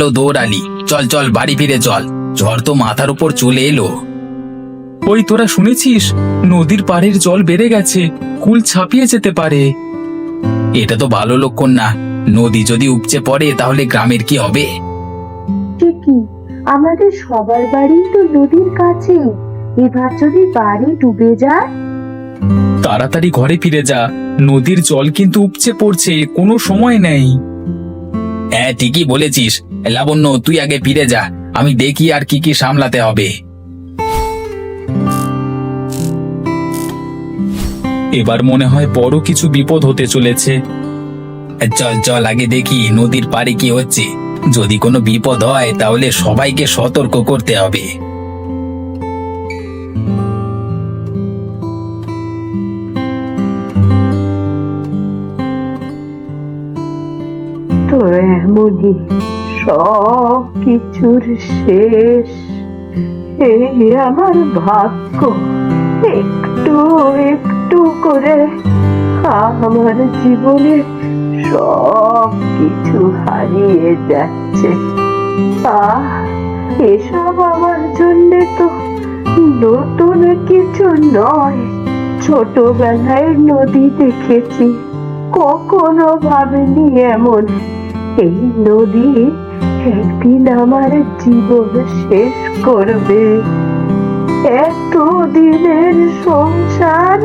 লো দৌড়ালি। চল চল বাড়ি ফিরে চল। ঝড় তো মাথার উপর চলে এলো। ওই তোরা শুনেছিস? নদীর পাড়ের জল বেড়ে গেছে কুল ছাপিয়ে যেতে পারে। এটা তো ভালো লক্ষণ না। নদী যদি উপচে পড়ে তাহলে গ্রামের কি হবে? ঠিকই। আমাদের সবার বাড়ি তো নদীর কাছে। এবার যদি বাড়ি ডুবে যায়? তাড়াতাড়ি ঘরে ফিরে যা। নদীর জল কিন্তু উপচে পড়ছে কোনো সময় নেই। হ্যাঁ ঠিকই বলেছিস। লাবণ্য তুই আগে ফিরে যা। আমি দেখি আর কি কি সামলাতে হবে। এবার মনে হয় বড় কিছু বিপদ হতে চলেছে। চল চল, আগে দেখি নদীর পাড়ে কি হচ্ছে। যদি কোনো বিপদ হয়, তাহলে সবাইকে সতর্ক করতে হবে। তো এমনই সব কিছুর শেষ। এই আমার ভাগ্য, একটু একটু করে আমার জীবনে সব কিছু হারিয়ে যাচ্ছে। এসব আমার জন্য তো নতুন কিছু নয়। ছোটবেলায় নদী দেখেছি, কখনো ভাবিনি এমন। এই নদী একদিন আমার জীবন শেষ করবে। এত দিনের সংসার,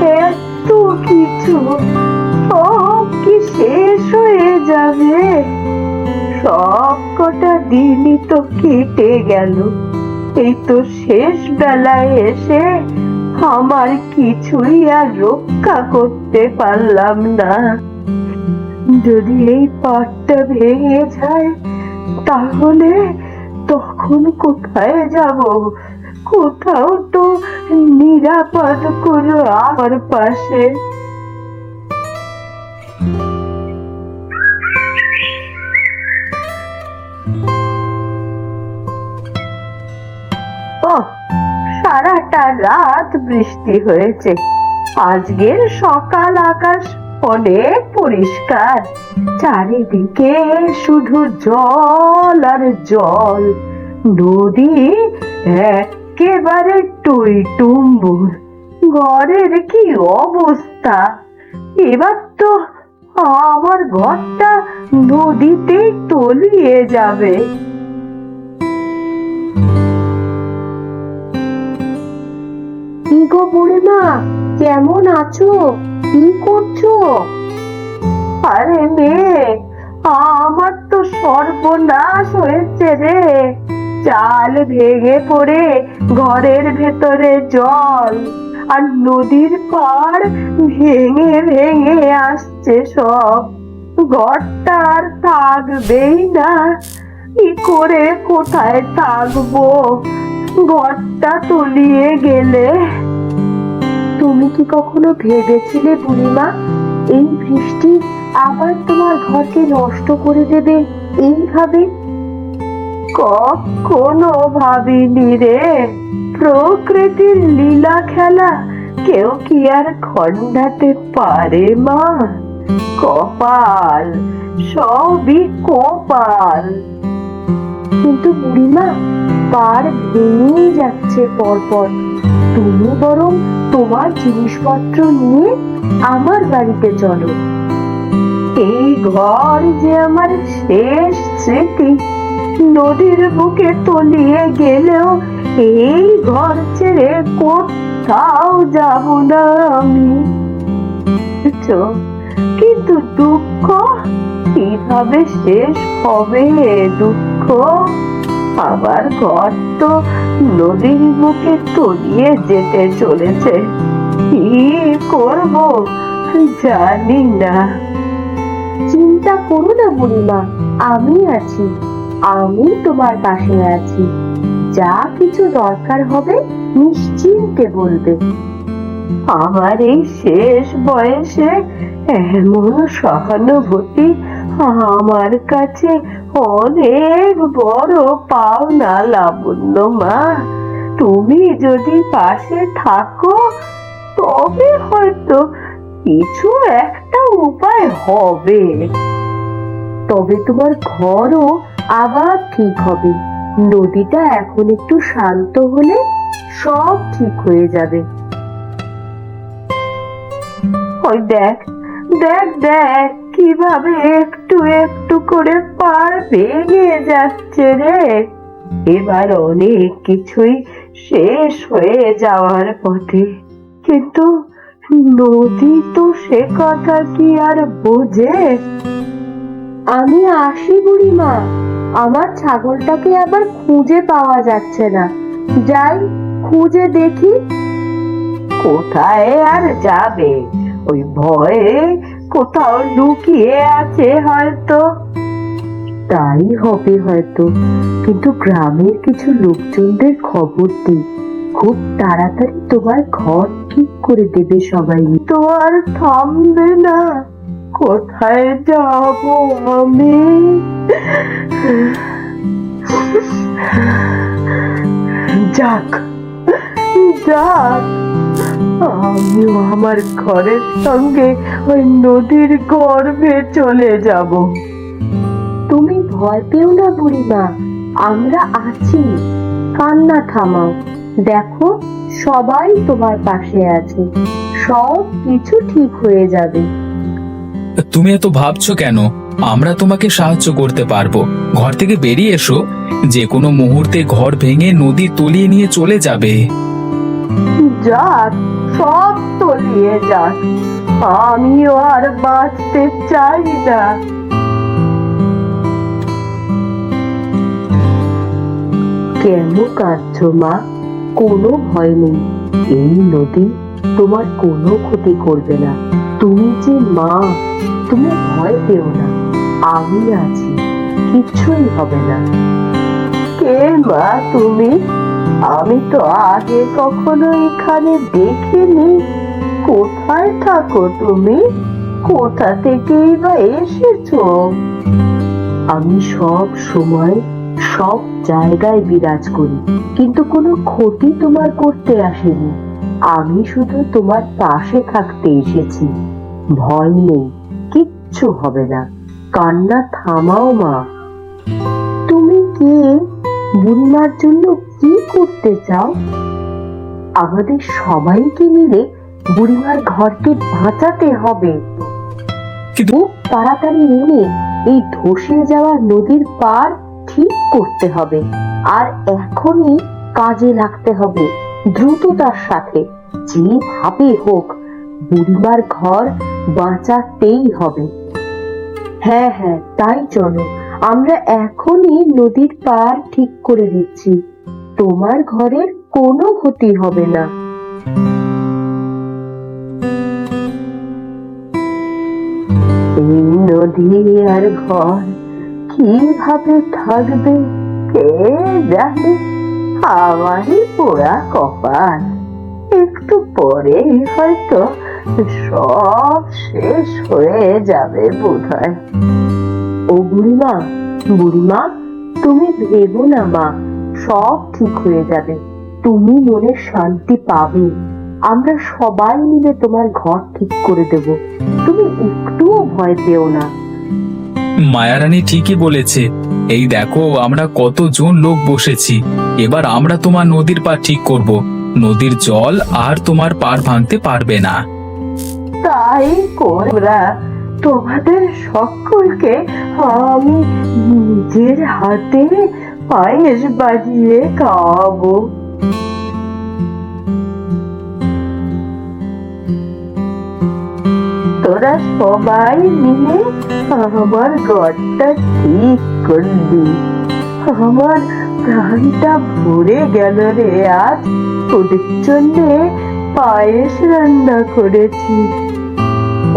এত কিছু, সব কি শেষ হয়ে যাবে? সব কটা দিনই তো কেটে গেল। এই তো শেষ বেলায় এসে আমার কিছুই আর রক্ষা করতে পারলাম না। যদি এই পাটটা ভেঙে যায় তাহলে তখন কোথায় যাব? কোথাও তো নিরাপদ কোনো আমার পাশে। সারাটা রাত বৃষ্টি হয়েছে। আজকের সকাল আকাশ অনেক পরিষ্কার। চারিদিকে শুধু জল আর জল। নদী একেবারে টই টুম্বুর ঘরের কি অবস্থা? এবার তো আমার ঘরটা নদীতেই তলিয়ে যাবে। কি কেমন আছো? কি করছ? আরে মেয়ে আমার তো সর্বনাশ হয়েছে রে। চাল ভেঙে পড়ে ঘরের ভেতরে জল, আর নদীর পাড় ভেঙে ভেঙে আসছে সব। ঘরটা আর থাকবেই না। কি করে কোথায় থাকব? ঘরটা তলিয়ে গেলে। তুমি কি কখনো ভেবেছিলে বুড়িমা, এই বৃষ্টি আবার তোমার ঘরকে নষ্ট করে দেবে এইভাবে? কখনো ভাবিনি রে। প্রকৃতির লীলা খেলা কেউ কি আর খণ্ডাতে পারে মা? কপাল, সবই কপাল। কিন্তু বুড়িমা, পার ভেঙেই যাচ্ছে পরপর। তুমি বরং তোমার জিনিসপত্র নিয়ে আমার বাড়িতে চলো। এই ঘর যে আমার শেষ স্মৃতি, নদীর বুকে তলিয়ে গেলেও এই ঘর ছেড়ে কোথাও যাব না আমি। কিন্তু দুঃখ? কীভাবে শেষ হবে দুঃখ? আমার ঘর তো নদীর মুখে তলিয়ে যেতে চলেছে। কি করব জানি না। চিন্তা করো না বুড়িমা, আমি আছি, আমি তোমার পাশে আছি। যা কিছু দরকার হবে নিশ্চিন্তে বলবে। আমার এই শেষ বয়সে এমন সহানুভূতি আমার কাছে অনেক বড় পাওনা লাবণ্য মা। তুমি যদি পাশে থাকো, তবে হয়তো কিছু একটা উপায় হবে। তবে তোমার ঘরও আবার ঠিক হবে। নদীটা এখন একটু শান্ত হলে সব ঠিক হয়ে যাবে। ওই দেখ দেখ দেখ, কীভাবে একটু একটু করে পার ভেঙে যাচ্ছে রে। এবার অনেক কিছুই শেষ হয়ে যাওয়ার পথে। কিন্তু নদী তো সে কথা কি আর বোঝে? আমি আসি বুড়িমা। আমার ছাগলটাকে আবার খুঁজে পাওয়া যাচ্ছে না। যাই, খুঁজে দেখি। কোথায় আর যাবে? ওই ভয়ে কোথাও লুকিয়ে আছে হয়তো। তাই হবে হয়তো। কিন্তু গ্রামের কিছু লোকজনদের খবর দিই। খুব তাড়াতাড়ি তোমার ঘর ঠিক করে দেবে সবাই। তো আর থামবে না। কোথায় যাব আমি? যাক যাক, আমিও আমার ঘরের সঙ্গে ওই নদীর গর্ভে চলে যাব। তুমি ভয় পেও না বুড়িমা, আমরা আছি। কান্না থামাও। দেখো সবাই তোমার পাশে আছে। সব কিছু ঠিক হয়ে যাবে। তুমি এত ভাবছ কেন? আমরা তোমাকে সাহায্য করতে পারব। ঘর থেকে বেরিয়ে এসো। যে কোনো মুহূর্তে ঘর ভেঙে নদী তলিয়ে নিয়ে চলে যাবে। যাক সব তলিয়ে যাক। আমিও আর বাঁচতে চাই না। কেন কাঁদছো মা? কোনো ভয় নেই। এই নদী তোমার কোনো ক্ষতি করবে না। তুমি যে মা, তুমি ভয় পেও না। আমি আছি, কিচ্ছুই হবে না। কে মা তুমি? আমি তো আগে কখনো এখানে দেখিনি। কোথায় থাকো তুমি? কোথা থেকেই বা এসেছ? আমি সব সময় সব জায়গায় বিরাজ করি। কিন্তু কোনো ক্ষতি তোমার করতে আসেনি। আমি শুধু তোমার পাশে থাকতে এসেছি। ভয় নেই কিচ্ছু হবে না। কান্না থামাও মা। তুমি কে? বুড়িমার জন্য কি করতে চাও? আমাদের সবাইকে মিলে বুড়িমার ঘরকে বাঁচাতে হবে। খুব তাড়াতাড়ি এনে এই ধসে যাওয়া নদীর পার ঠিক করতে হবে। আর এখনই কাজে লাগতে হবে দ্রুততার সাথে। যেভাবে হোক, বুড়িমার ঘর বাঁচাতেই হবে। হ্যাঁ হ্যাঁ তাই চলো আমরা এখনই নদীর পার ঠিক করে দিচ্ছি। তোমার ঘরের কোনো ক্ষতি হবে না। নদী আর ঘর কীভাবে থাকবে কে জানে? আমারই পোড়া কপাল। একটু পরে হয়তো সব শেষ হয়ে যাবে বোধ ও বুড়িমা বুড়িমা, তুমি ভেবো না মা, সব ঠিক হয়ে যাবে। তুমি মনে শান্তি পাবে। আমরা সবাই মিলে তোমার ঘর ঠিক করে দেব। তুমি একটুও ভয় পেও না। মায়ারানী ঠিকই বলেছে। এই দেখো, আমরা কতজন লোক বসেছি। এবার আমরা তোমার নদীর পার ঠিক করব। নদীর জল আর তোমার পার ভাঙতে পারবে না। তাই করবা তোমাদের সকলকে আমি নিজের হাতে পায়েস বাজিয়ে খাওয়াবো। তোরা সবাই মিলে আমার ঘরটা ঠিক করলি। আমার প্রাণটা ভরে গেল রে আজ ওদের জন্যে পায়েস রান্না করেছি।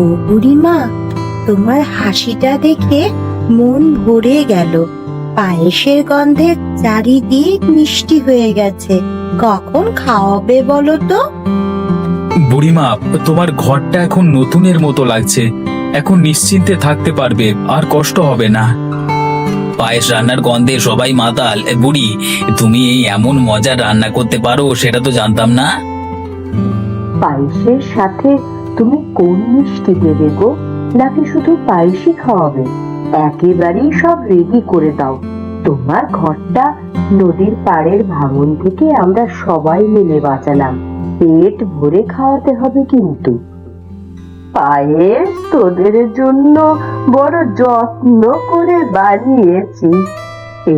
ও বুড়িমা, তোমার হাসিটা দেখে মন ভরে গেল। পায়েসের গন্ধে চারিদিক মিষ্টি হয়ে গেছে। কখন খাওয়াবে বলো তো? বুড়িমা, তোমার ঘরটা এখন নতুনের মতো লাগছে। এখন নিশ্চিন্তে থাকতে পারবে, আর কষ্ট হবে না। পায়েস রান্নার গন্ধে সবাই মাতাল। বুড়ি, তুমি এই এমন মজার রান্না করতে পারো, সেটা তো জানতাম না। পায়েসের সাথে তুমি কোন মিষ্টি দেবে গো? নাকি শুধু পায়েসই খাওয়াবে? একেবারেই সব রেডি করে দাও। তোমার ঘরটা নদীর পাড়ের ভাঙন থেকে আমরা সবাই মিলে বাঁচালাম। পেট ভরে খাওয়াতে হবে কিন্তু। পায়েস তোদের জন্য বড় যত্ন করে বানিয়েছি।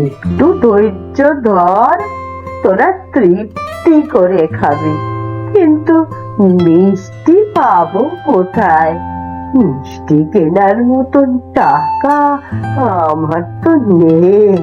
একটু ধৈর্য ধর, তোরা তৃপ্তি করে খাবি। কিন্তু মিষ্টি পাবো কোথায়? মিষ্টি কেনার মতন টাকা আমার তো নেই।